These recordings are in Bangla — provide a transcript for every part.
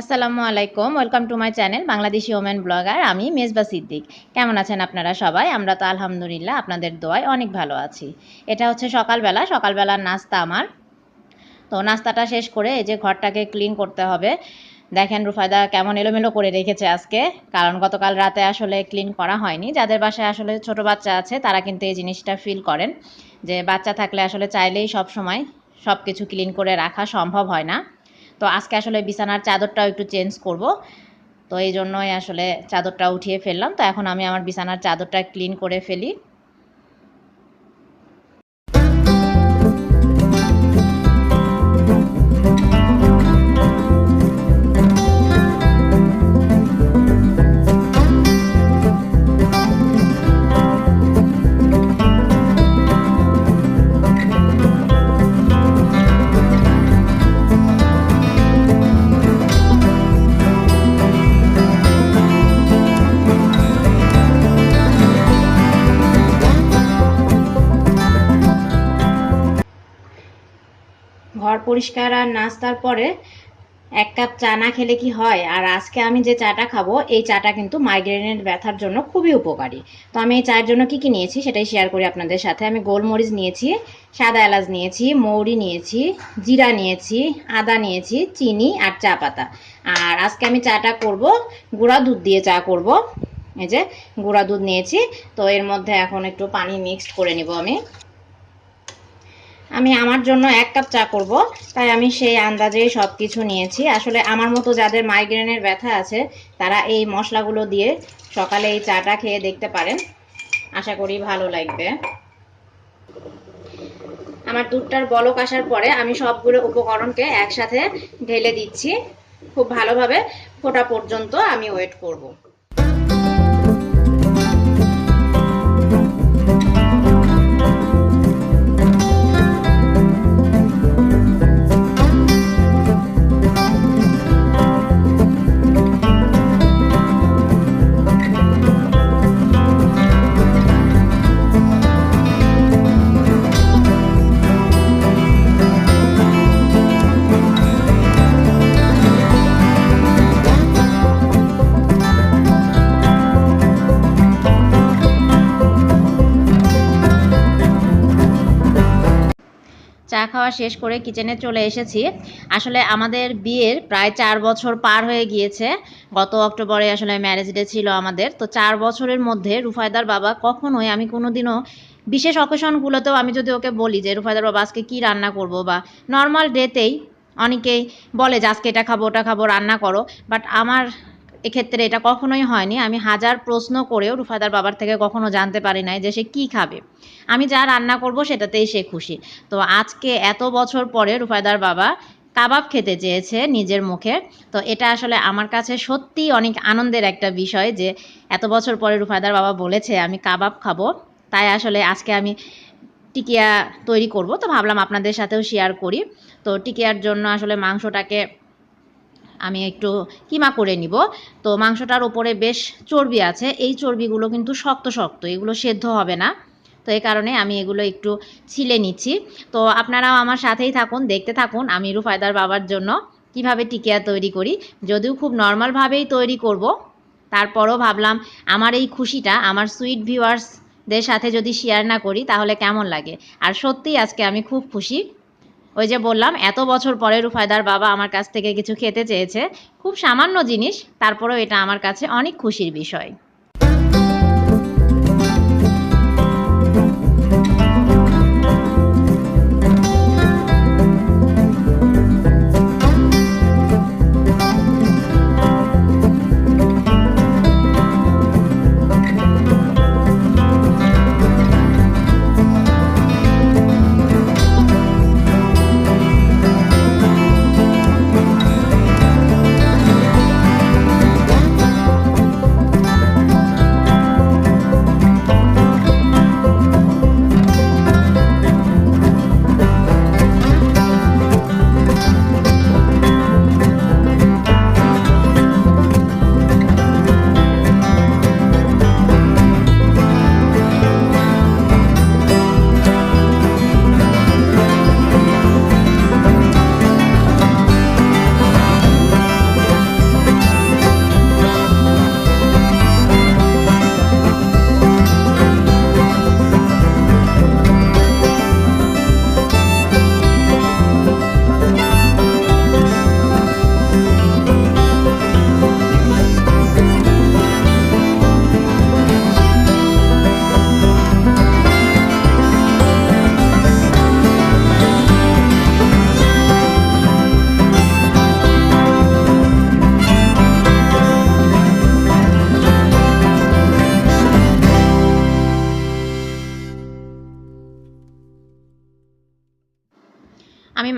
আসসালামু আলাইকুম welcome to my channel Bangladeshi women blogger আমি মেজবা সিদ্দিক। কেমন আছেন আপনারা সবাই? আমরা তো আলহামদুলিল্লাহ আপনাদের দোয়ায় অনেক ভালো আছি। এটা হচ্ছে সকালবেলা, সকালবেলার নাস্তা আমার। তো নাস্তাটা শেষ করে এই যে ঘরটাকে ক্লিন করতে হবে। দেখেন রুফায়দা কেমন এলোমেলো করে রেখেছে আজকে। কারণ গতকাল রাতে আসলে ক্লিন করা হয়নি। যাদের বাসায় আসলে ছোট বাচ্চা আছে, তারা কিন্তু এই জিনিসটা ফিল করেন। যে বাচ্চা থাকলে আসলে চাইলেই সব সময় সব কিছু ক্লিন করে রাখা সম্ভব হয় না। তো আজকে আসলে বিছানার চাদরটাও একটু চেঞ্জ করব। তো এই জন্যই আসলে চাদরটা উঠিয়ে ফেললাম। তো এখন আমি আমার বিছানার চাদরটা ক্লিন করে ফেলি। পরিষ্কার আর নাস্তার পরে এক কাপ চা না খেলে কি হয়? আর আজকে আমি যে চাটা খাব, এই চাটা কিন্তু মাইগ্রেনের ব্যথার জন্য খুবই উপকারী। তো আমি এই চায়ের জন্য কি কি নিয়েছি সেটাই শেয়ার করি আপনাদের সাথে। আমি গোলমরিচ নিয়েছি, সাদা এলাচ নিয়েছি, মৌরি নিয়েছি, জিরা নিয়েছি, আদা নিয়েছি, চিনি আর চা পাতা। আর আজকে আমি চাটা করব, গুঁড়া দুধ দিয়ে চা করব। এই যে গুঁড়া দুধ নিয়েছি, তো এর মধ্যে এখন একটু পানি মিক্সড করে নিব আমি। আমি আমার জন্য এক কাপ চা করব, তাই আমি সেই আন্দাজে সব কিছু নিয়েছি। আসলে আমার মতো যাদের মাইগ্রেনের ব্যথা আছে, তারা এই মশলাগুলো দিয়ে সকালে এই চাটা খেয়ে দেখতে পারেন। আশা করি ভালো লাগবে। আমার দুধটার বলক আসার পরে আমি সবগুলো উপকরণকে একসাথে ঢেলে দিচ্ছি। খুব ভালোভাবে ফোটা পর্যন্ত আমি ওয়েট করব। চা খাওয়া শেষ করে কিচেনে চলে এসেছি। আসলে আমাদের বিয়ের প্রায় চার বছর পার হয়ে গিয়েছে। গত অক্টোবরে আসলে ম্যারেজ ডে ছিল আমাদের। তো চার বছরের মধ্যে রুফায়দার বাবা কখনোই আমি কোনোদিনও বিশেষ অকেশনগুলোতেও আমি যদি ওকে বলি যে, রুফায়দার বাবা, আজকে কী রান্না করব? বা নর্মাল ডেতেই অনেকেই বলে যে, আজকে এটা খাব, ওটা খাব, রান্না করো। বাট আমার এক্ষেত্রে এটা কখনোই হয়নি। আমি হাজার প্রশ্ন করেও রুফাদার বাবার থেকে কখনো জানতে পারি নাই যে সে কী খাবে। আমি যা রান্না করব সেটাতেই সে খুশি। তো আজকে এত বছর পরে রুফায়দার বাবা কাবাব খেতে চেয়েছে নিজের মুখে। তো এটা আসলে আমার কাছে সত্যি অনেক আনন্দের একটা বিষয় যে এত বছর পরে রুফায়দার বাবা বলেছে, আমি কাবাব খাব। তাই আসলে আজকে আমি টিকিয়া তৈরি করব। তো ভাবলাম আপনাদের সাথেও শেয়ার করি। তো টিকিয়ার জন্য আসলে মাংসটাকে আমি একটু কিমা করে নিব। তো মাংসটার ওপরে বেশ চর্বি আছে। এই চর্বিগুলো কিন্তু শক্ত শক্ত, এগুলো সেদ্ধ হবে না। তো এই কারণে আমি এগুলো একটু ছিলে নিচ্ছি। তো আপনারাও আমার সাথেই থাকুন, দেখতে থাকুন আমি রুফায়দার বাবার জন্য কীভাবে টিকিয়া তৈরি করি। যদিও খুব নর্মালভাবেই তৈরি করব, তারপরও ভাবলাম আমার এই খুশিটা আমার সুইট ভিউয়ার্সদের সাথে যদি শেয়ার না করি তাহলে কেমন লাগে? আর সত্যিই আজকে আমি খুব খুশি। ওই যে বললাম, এত বছর পরে রুফায়দার বাবা আমার কাছ থেকে কিছু খেতে চেয়েছে, খুব সামান্য জিনিস, তারপরেও এটা আমার কাছে অনেক খুশির বিষয়।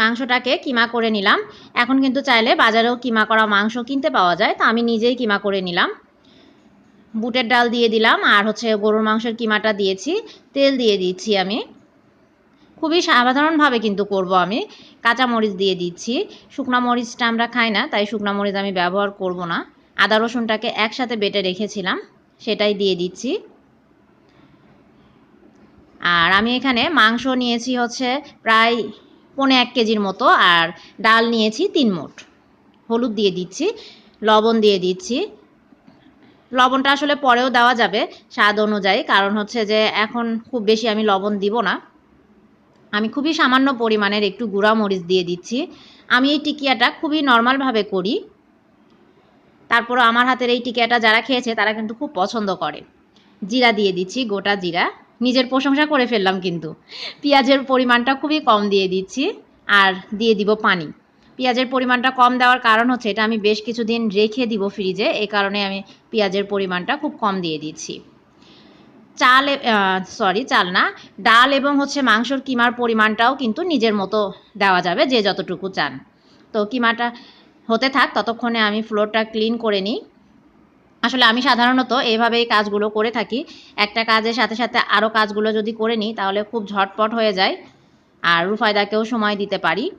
মাংসটাকে কিমা করে নিলাম। এখন কিন্তু চাইলে বাজারেও কিমা করা মাংস কিনতে পাওয়া যায়, তো আমি নিজেই কিমা করে নিলাম। বুটের ডাল দিয়ে দিলাম, আর হচ্ছে গরুর মাংসের কিমাটা দিয়েছি, তেল দিয়ে দিচ্ছি আমি। খুবই সাধারণভাবে কিন্তু করব আমি, কাঁচা মরিচ দিয়ে দিচ্ছি। শুকনো মরিচটা আমরা খাই না, তাই শুকনো মরিচ আমি ব্যবহার করব না। আদা রসুনটাকে একসাথে বেটে রেখেছিলাম, সেটাই দিয়ে দিচ্ছি। আর আমি এখানে মাংস নিয়েছি হচ্ছে প্রায় পৌনে এক কেজির মতো, আর ডাল নিয়েছি তিন মুঠ। হলুদ দিয়ে দিচ্ছি, লবণ দিয়ে দিচ্ছি। লবণটা আসলে পরেও দেওয়া যাবে স্বাদ অনুযায়ী, কারণ হচ্ছে যে এখন খুব বেশি আমি লবণ দিব না। আমি খুবই সামান্য পরিমাণের একটু গুঁড়া মরিচ দিয়ে দিচ্ছি। আমি এই টিকিয়াটা খুবই নর্মালভাবে করি। তারপর আমার হাতের এই টিকিয়াটা যারা খেয়েছে, তারা কিন্তু খুব পছন্দ করে। জিরা দিয়ে দিচ্ছি, গোটা জিরা। নিজের প্রশংসা করে ফেললাম কিন্তু। পেঁয়াজের পরিমাণটা খুবই কম দিয়ে দিচ্ছি আর দিয়ে দিব পানি। পেঁয়াজের পরিমাণটা কম দেওয়ার কারণ হচ্ছে এটা আমি বেশ কিছুদিন রেখে দিব ফ্রিজে এই কারণে আমি পেঁয়াজের পরিমাণটা খুব কম দিয়ে দিচ্ছি। চাল সরি চাল না, ডাল এবং হচ্ছে মাংসর কিমার পরিমাণটাও কিন্তু নিজের মতো দেওয়া যাবে যে যতটুকু চান। তো কিমাটা হতে থাক, ততক্ষণে আমি ফ্লোরটা ক্লিন করে নিই। আসলে আমি সাধারণত এইভাবেই কাজগুলো করে থাকি। একটা কাজের সাথে সাথে আরও কাজগুলো যদি করে নিই, তাহলে খুব ঝটপট হয়ে যায়। আর রুফায়দাকেও সময় দিতে পারি।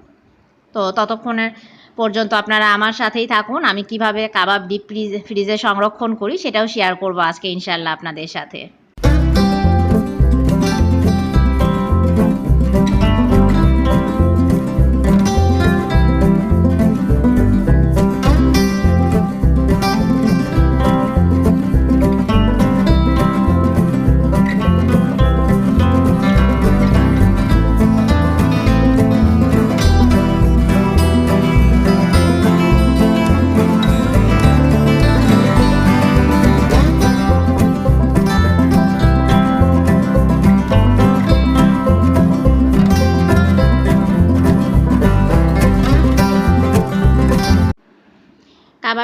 তো ততক্ষণের পর্যন্ত আপনারা আমার সাথেই থাকুন। আমি কীভাবে কাবাব ডিপ ফ্রিজ সংরক্ষণ করি, সেটাও শেয়ার করব আজকে ইনশাল্লাহ আপনাদের সাথে।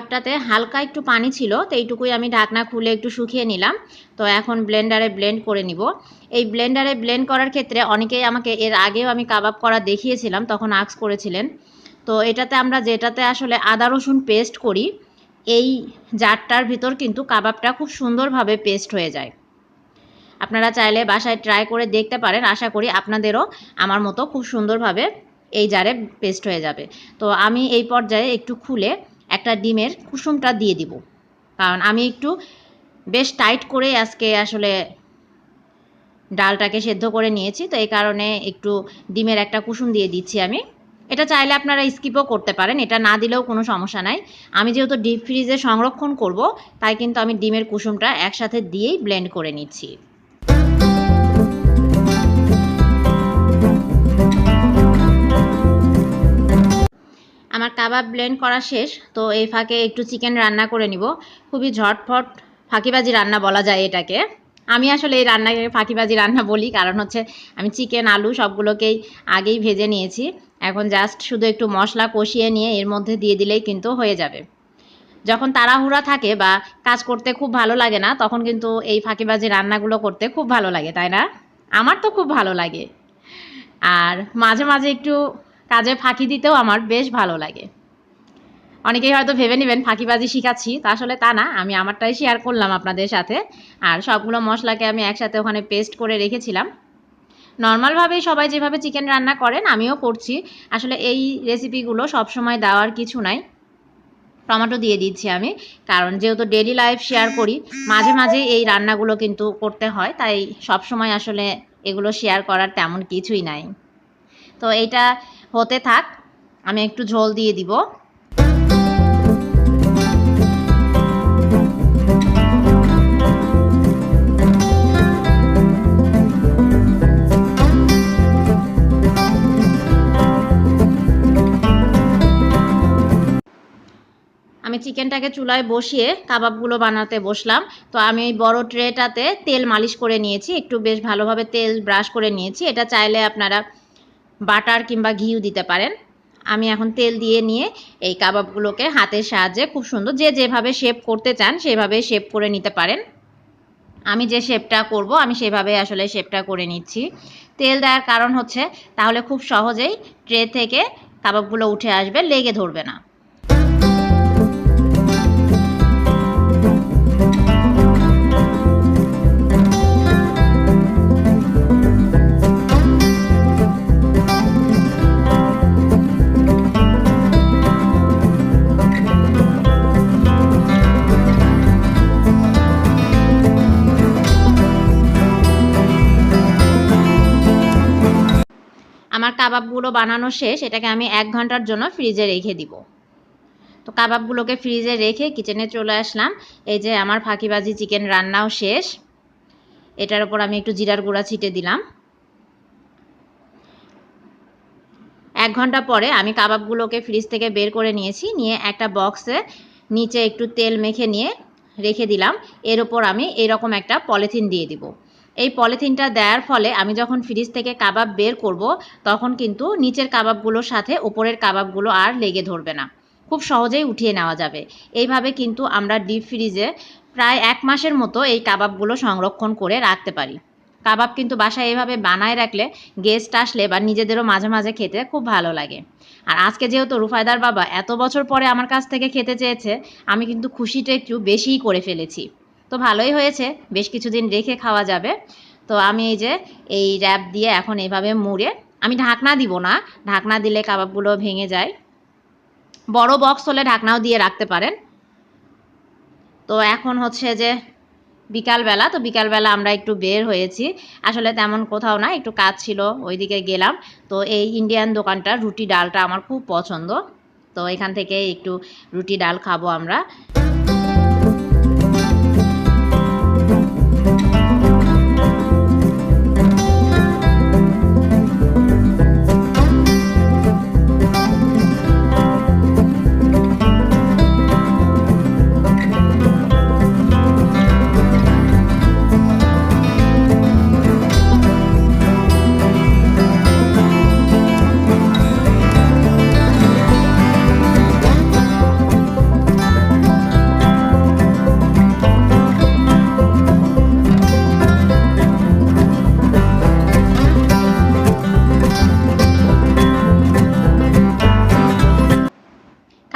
কাবাবটাতে হালকা একটু পানি ছিল, তো এইটুকুই আমি ঢাকনা খুলে একটু শুকিয়ে নিলাম। তো এখন ব্লেন্ডারে ব্লেন্ড করে নিব। এই ব্লেন্ডারে ব্লেন্ড করার ক্ষেত্রে অনেকেই আমাকে এর আগেও আমি কাবাব করা দেখিয়েছিলাম, তখন আক্স করেছিলেন। তো এটাতে আমরা যেটাতে আসলে আদা রসুন পেস্ট করি, এই জারটার ভিতর কিন্তু কাবাবটা খুব সুন্দরভাবে পেস্ট হয়ে যায়। আপনারা চাইলে বাসায় ট্রাই করে দেখতে পারেন, আশা করি আপনাদেরও আমার মতো খুব সুন্দরভাবে এই জারে পেস্ট হয়ে যাবে। তো আমি এই পর্যায়ে একটু খুলে একটা ডিমের কুসুমটা দিয়ে দিব। কারণ আমি একটু বেশ টাইট করে আজকে আসলে ডালটাকে সেদ্ধ করে নিয়েছি, তো এই কারণে একটু ডিমের একটা কুসুম দিয়ে দিচ্ছি আমি। এটা চাইলে আপনারা স্কিপও করতে পারেন, এটা না দিলেও কোনো সমস্যা নাই। আমি যেহেতু ডিপ ফ্রিজে সংরক্ষণ করব, তাই কিন্তু আমি ডিমের কুসুমটা একসাথে দিয়েই ব্লেন্ড করে নিচ্ছি। আমার কাবাব ব্লেন্ড করা শেষ, তো এই ফাঁকে একটু চিকেন রান্না করে নিব। খুবই ঝটফট ফাঁকিবাজি রান্না বলা যায় এটাকে। আমি আসলে এই রান্নাকে ফাঁকিবাজি রান্না বলি, কারণ হচ্ছে আমি চিকেন আলু সবগুলোকেই আগেই ভেজে নিয়েছি। এখন জাস্ট শুধু একটু মশলা কষিয়ে নিয়ে এর মধ্যে দিয়ে দিলেই কিন্তু হয়ে যাবে। যখন তাড়াহুড়া থাকে বা কাজ করতে খুব ভালো লাগে না, তখন কিন্তু এই ফাঁকিবাজি রান্নাগুলো করতে খুব ভালো লাগে, তাই না? আমার তো খুব ভালো লাগে। আর মাঝে মাঝে একটু কাজে ফাঁকি দিতেও আমার বেশ ভালো লাগে। অনেকেই হয়তো ভেবে নেবেন, ফাঁকিবাজি শিখাচ্ছি, তা আসলে তা না, আমি আমারটাই শেয়ার করলাম আপনাদের সাথে। আর সবগুলো মশলাকে আমি একসাথে ওখানে পেস্ট করে রেখেছিলাম। নর্মালভাবেই সবাই যেভাবে চিকেন রান্না করেন, আমিও করছি। আসলে এই রেসিপিগুলো সবসময় দেওয়ার কিছু নাই। টমেটো দিয়ে দিচ্ছি আমি, কারণ যেহেতু ডেলি লাইফ শেয়ার করি, মাঝে মাঝে এই রান্নাগুলো কিন্তু করতে হয়, তাই সবসময় আসলে এগুলো শেয়ার করার তেমন কিছুই নাই। তো এটা হতে থাক, আমি একটু ঝোল দিয়ে দিব। আমি চিকেনটাকে চুলায় বসিয়ে কাবাবগুলো বানাতে বসলাম। তো আমি বড় ট্রেটাতে তেল মালিশ করে নিয়েছি, একটু বেশ ভালোভাবে তেল ব্রাশ করে নিয়েছি। এটা চাইলে আপনারা বাটার কিংবা ঘিউ দিতে পারেন। আমি এখন তেল দিয়ে নিয়ে এই কাবাবগুলোকে হাতের সাহায্যে খুব সুন্দর যে যেভাবে শেপ করতে চান সেভাবে শেপ করে নিতে পারেন। আমি যে শেপটা করব, আমি সেভাবে আসলে শেপটা করে নিচ্ছি। তেল দেওয়ার কারণ হচ্ছে, তাহলে খুব সহজেই ট্রে থেকে কাবাবগুলো উঠে আসবে, লেগে ধরবে না। আমার কাবাবগুলো বানানো শেষ, এটাকে আমি এক ঘণ্টার জন্য ফ্রিজে রেখে দিব। তো কাবাবগুলোকে ফ্রিজে রেখে কিচেনে চলে আসলাম। এই যে আমার ফাঁকিবাজি চিকেন রান্নাও শেষ। এটার উপর আমি একটু জিরার গুঁড়া ছিটে দিলাম। এক ঘণ্টা পরে আমি কাবাবগুলোকে ফ্রিজ থেকে বের করে নিয়েছি, নিয়ে একটা বক্সে নিচে একটু তেল মেখে নিয়ে রেখে দিলাম। এর ওপর আমি এরকম একটা পলিথিন দিয়ে দিব। এই পলিথিনটা দেওয়ার ফলে আমি যখন ফ্রিজ থেকে কাবাব বের করব, তখন কিন্তু নিচের কাবাবগুলোর সাথে উপরের কাবাবগুলো আর লেগে ধরবে না। খুব সহজেই উঠিয়ে নেওয়া যাবে। এইভাবে কিন্তু আমরা ডিপ ফ্রিজে প্রায় এক মাসের মতো এই কাবাবগুলো সংরক্ষণ করে রাখতে পারি। কাবাব কিন্তু বাসায় এভাবে বানায় রাখলে গেস্ট আসলে বা নিজেদেরও মাঝে মাঝে খেতে খুব ভালো লাগে। আর আজকে যেহেতু রুফায়দার বাবা এত বছর পরে আমার কাছ থেকে খেতে চেয়েছে, আমি কিন্তু খুশিটা একটু বেশিই করে ফেলেছি। তো ভালোই হয়েছে, বেশ কিছুদিন রেখে খাওয়া যাবে। তো আমি এই যে, এই র্যাপ দিয়ে এখন এইভাবে মুড়ে, আমি ঢাকনা দিব না, ঢাকনা দিলে কাবাবগুলো ভেঙে যায়। বড় বক্স হলে ঢাকনাও দিয়ে রাখতে পারেন। তো এখন হচ্ছে যে, বিকালবেলা, তো বিকালবেলা আমরা একটু বের হয়েছি। আসলে তেমন কোথাও না, একটু কাজ ছিল, ওইদিকে গেলাম। তো এই ইন্ডিয়ান দোকানটা রুটি ডালটা আমার খুব পছন্দ। তো এখান থেকে একটু রুটি ডাল খাব আমরা।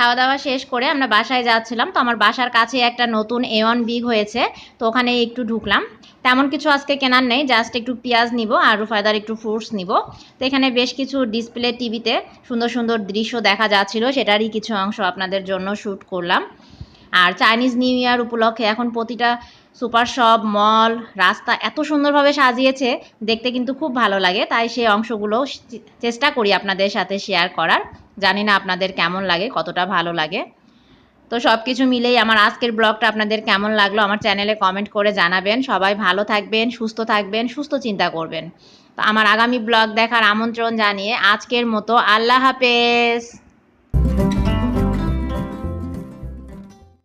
খাওয়া দাওয়া শেষ করে আমরা বাসায় যাচ্ছিলাম। তো আমার বাসার কাছে একটা নতুন এওয়ান বিগ হয়েছে। তো ওখানে একটু ঢুকলাম। তেমন কিছু আজকে কেনার নেই। জাস্ট একটু পেঁয়াজ নিব আর রুফায়দার একটু ফ্রুটস নিব। তো এখানে বেশ কিছু ডিসপ্লে টিভিতে সুন্দর সুন্দর দৃশ্য দেখা যাচ্ছিল। সেটারই কিছু অংশ আপনাদের জন্য শ্যুট করলাম। আর চাইনিজ নিউ ইয়ার উপলক্ষে এখন প্রতিটা সুপার শপ মল রাস্তা এত সুন্দরভাবে সাজিয়েছে। দেখতে কিন্তু খুব ভালো লাগে। তাই সেই অংশগুলো চেষ্টা করি আপনাদের সাথে শেয়ার করার। জানি না আপনাদের কেমন লাগে, কতটা ভালো লাগে। তো সব কিছু মিলেই আমার আজকের ব্লগটা আপনাদের কেমন লাগল আমার চ্যানেলে কমেন্ট করে জানাবেন। সবাই ভালো থাকবেন, সুস্থ থাকবেন, সুস্থ চিন্তা করবেন। তো আমার আগামী ব্লগ দেখার আমন্ত্রণ জানিয়ে আজকের মতো আল্লাহ হাফেজ।